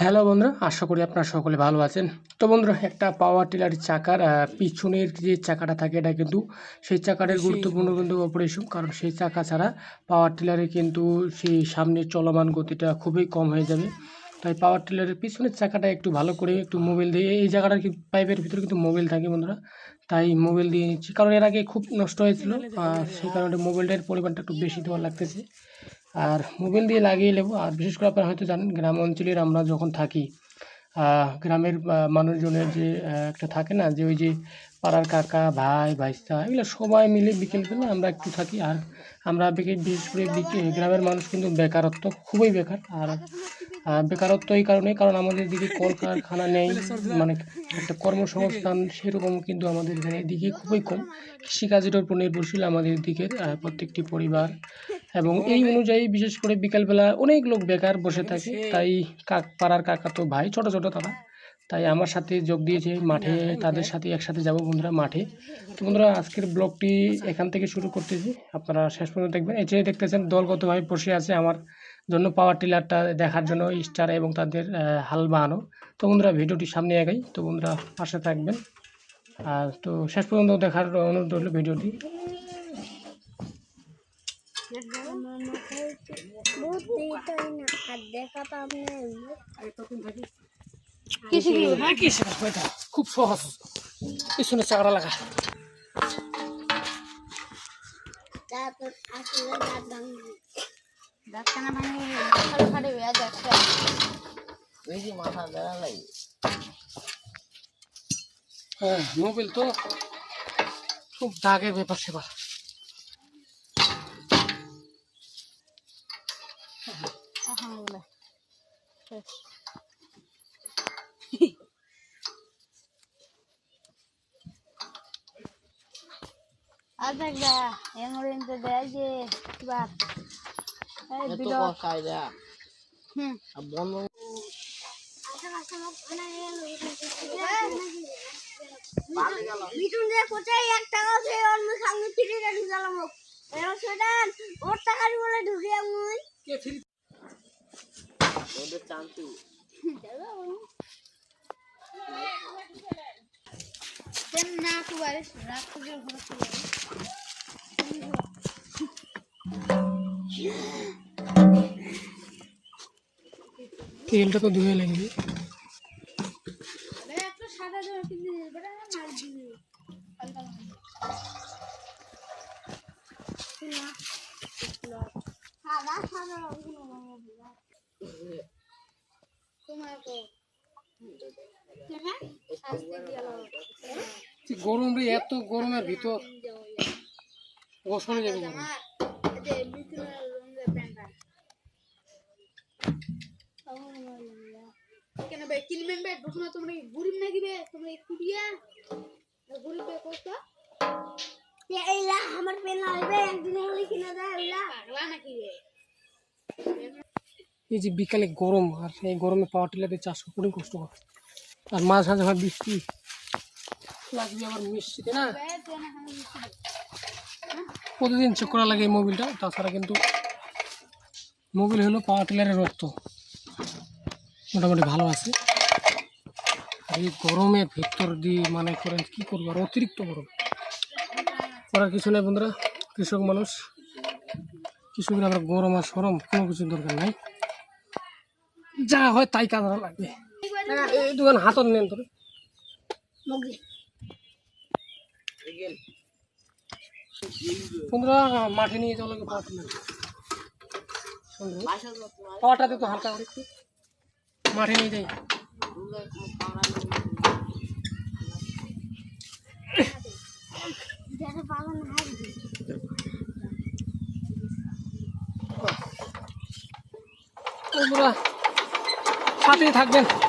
Hello বন্ধুরা আশা করি আপনারা সকলে ভালো আছেন। তো বন্ধুরা একটা পাওয়ার টিলারের চাকার পিছনের যে চাকাটা থাকে এটা কিন্তু সেই চাকাটার গুরুত্বপূর্ণ কিন্তু অপারেশন কারণ সেই চাকা ছাড়া পাওয়ার টিলারে কিন্তু সেই সামনে চলমান গতিটা খুবই কম হয়ে যাবে। তাই পাওয়ার টিলারের পিছনের চাকাটা একটু ভালো করে একটু মোবিল দিয়ে এই জায়গাটার কি পাইপের ভিতরে কিন্তু মোবাইল থাকে বন্ধুরা। তাই মোবাইল দিয়ে নিচ্ছি কারণ এর আগে খুব নষ্ট হয়েছিল সেই কারণে মোবাইলটার পরিমাণটা একটু বেশি দেওয়ার লাগতেছে। আর মোবিল দিয়ে লাগিয়ে নেব। আর বিশেষ করে আপনারা হয়তো জানেন, গ্রাম অঞ্চলের আমরা যখন থাকি গ্রামের মানুষজনের যে একটা থাকে না, যে ওই যে পাড়ার কাকা, ভাই, ভাইস্তা, এগুলো সবাই মিলে বিকেলবেলা আমরা একটু থাকি। আর আমরা বিশেষ করে গ্রামের মানুষ কিন্তু বেকারত্ব খুবই বেকার। আর বেকারত্ব এই কারণে, কারণ আমাদের দিকে কলকারখানা নেই মানে একটা কর্মসংস্থান সেরকম কিন্তু আমাদের এখানে এদিকে খুবই কম। কৃষিকাজের উপর নির্ভরশীল আমাদের দিকের প্রত্যেকটি পরিবার। এবং এই অনুযায়ী বিশেষ করে বিকালবেলা অনেক লোক বেকার বসে থাকে, তাই কাক পাড়ার কাকা তো ভাই, ছোট ছোট তারা। তাই আমার সাথে যোগ দিয়েছে, মাঠে তাদের সাথে একসাথে যাব বন্ধুরা মাঠে। তো বন্ধুরা, আজকের ব্লগটি এখান থেকে শুরু করতেছি। আপনারা শেষ পর্যন্ত দেখবেন। এই যে দেখতেছেন, দলগতভাবে বসে আছে আমার জন্য পাওয়ার টিলারটা দেখার জন্য স্টার এবং তাদের হাল বাহানো। তো বন্ধুরা, ভিডিওটি সামনে আগাই। তো বন্ধুরা, পাশে থাকবেন। আর তো শেষ পর্যন্ত দেখার অনুরোধ রইল ভিডিওটি? খুব সহজ। পিছনে চাকরা লাগা। ডাক্তার মানে ভালো ফাটে হয়ে যাচ্ছে। বেশি মাথা দেওয়া লাগে। হ্যাঁ মোবাইল তো খুব দাগের ব্যাপার সেবার। শেষ আর দেখ দা এমরিনতে দেয় যে মিঠুন যে কোথায় এক টাকা সে মুখ সামনে ফিরে রেখে গেলাম সেটান ওর টাকার বলে ঢুকে মুই। ওদের চান্তি তেম না কুবারে ঘর তেলটা তো ধুয়ে লাগবে গরম রে এত গরমের ভিতর। গোসলে যাবে গরম আমার যে বিছুনের রঙের প্যান্টটা কেন বে কিনবেন বে বসনা তোমরা গরিব নাকি বে? তোমরা একটু দিয়া গরিব বে কষ্ট এইলা আমার পেন লাগবে একদিন হলে কিনে দেয় এইলা পাগলা নাকি এই যে বিকালে গরম আর এই গরমে পাওয়ার টিলারে চাষ করি কষ্টকর আর মাঝে মাঝে হয় বৃষ্টি। লাগবে আবার মিষ্টিতে না? না। প্রতিদিন চেক করা লাগে এই মোবিলটা তাছাড়া কিন্তু মোবিল হলো পাওয়ার টিলারের রক্ত। মোটামুটি ভালো আছে। এই গরমের ভেতর দিয়ে মানে করেন কি করব আর অতিরিক্ত গরম। করার কিছু নেই বন্ধুরা, কৃষক মানুষ। কৃষকের আমরা গরম আর সরম, কোনো কিছুর দরকার নাই। যা হয় তাই কাজ লাগবে। এই দোকান হাতত নেন তোর। বন্ধুরা, মাঠে নিয়ে যাওয়া লাগে পাওয়ার টিলার তো হালকা করে। মাঠে নিয়ে যাই। থাকবেন।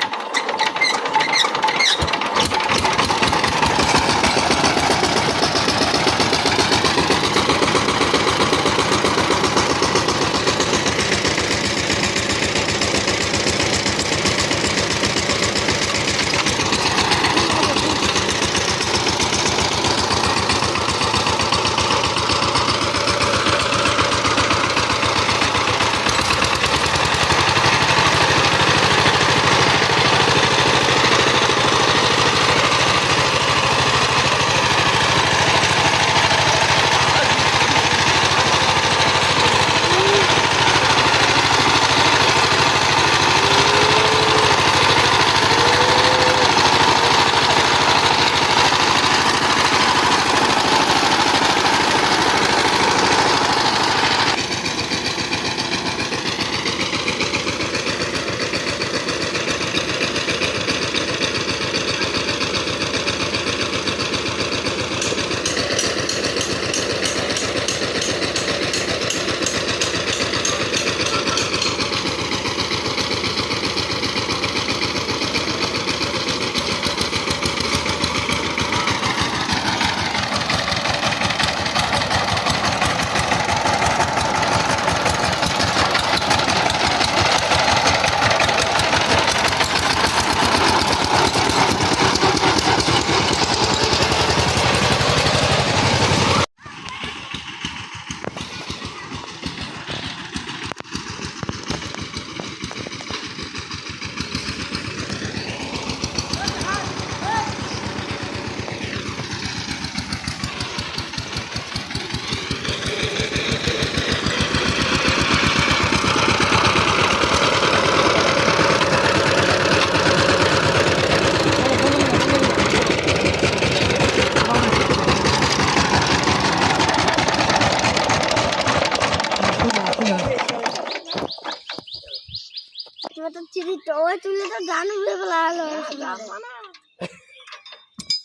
এবার তো চিড়ি ওই তুলে তো উড়ে ফেলা হলো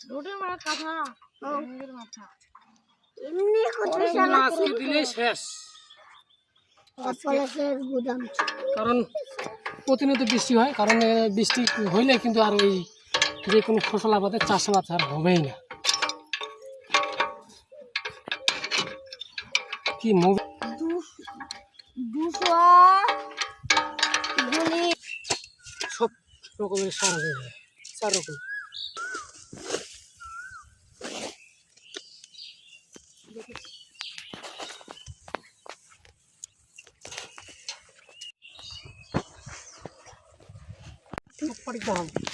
রোডের মারা কাঁথা মাথা। এমনি করতে আজকে দিলে শেষ। কারণ প্রতিনিয়ত বৃষ্টি হয় কারণ বৃষ্টি হইলে কিন্তু আর ওই যে কোনো ফসল আবাদের চাষাবাদ আর হবেই না। কি মুভ দুশো রকমের সার হয়ে যায়। চার রকম। দাম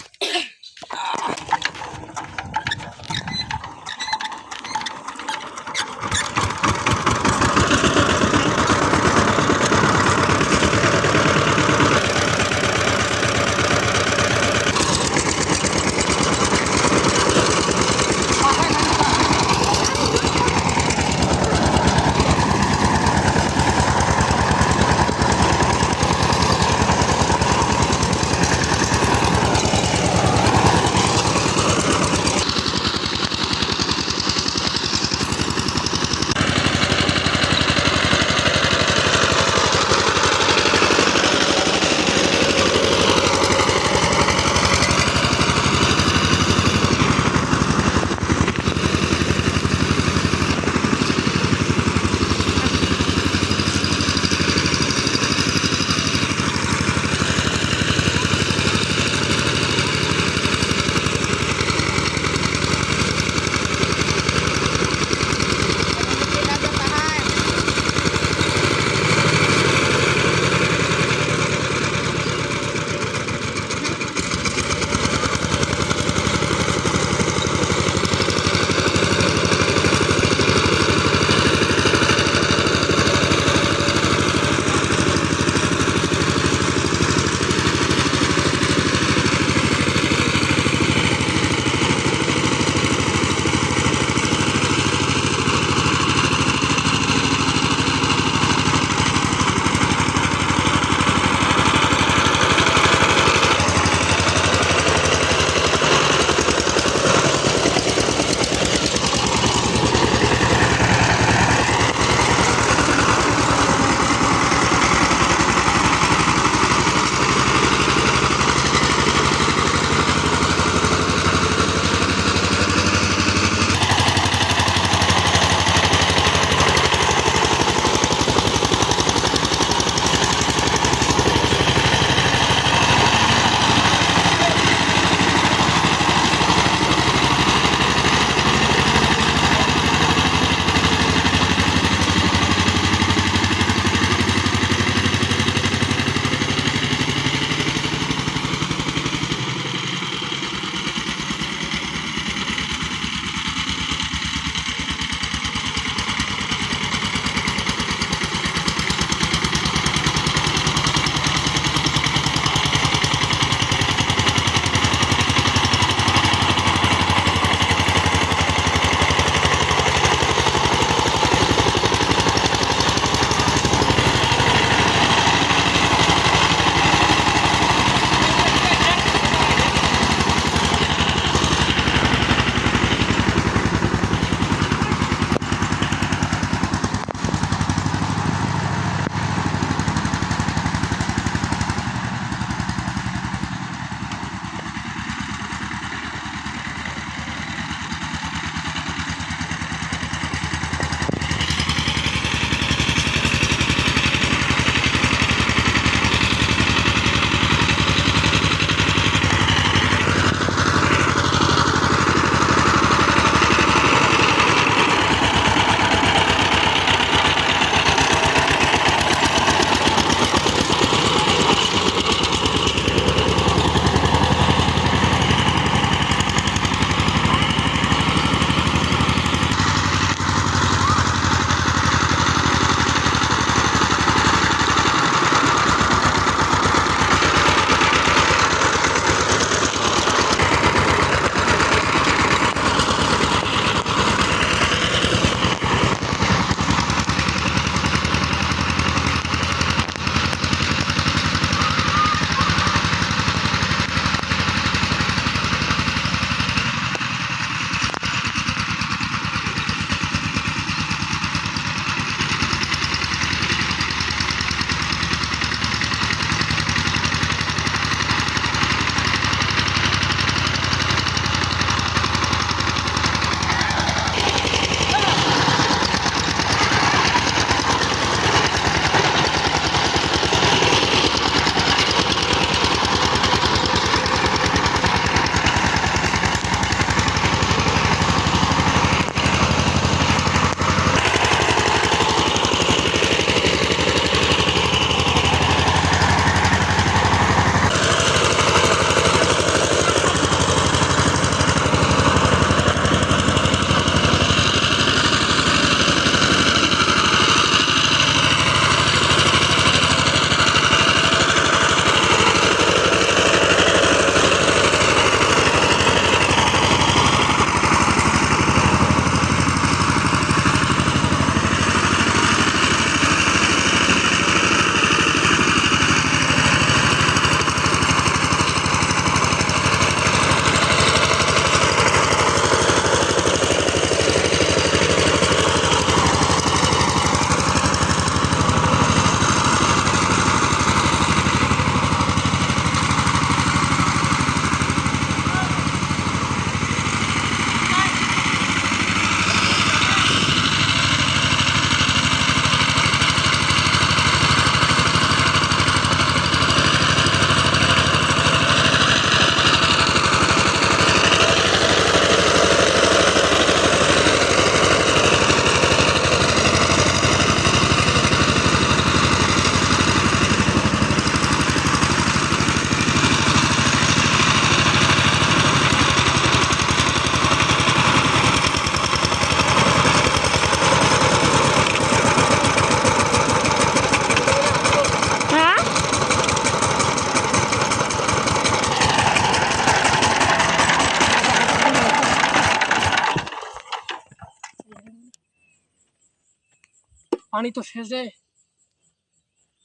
পানি তো শেষ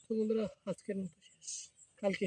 তো বন্ধুরা আজকের মতো শেষ। কালকে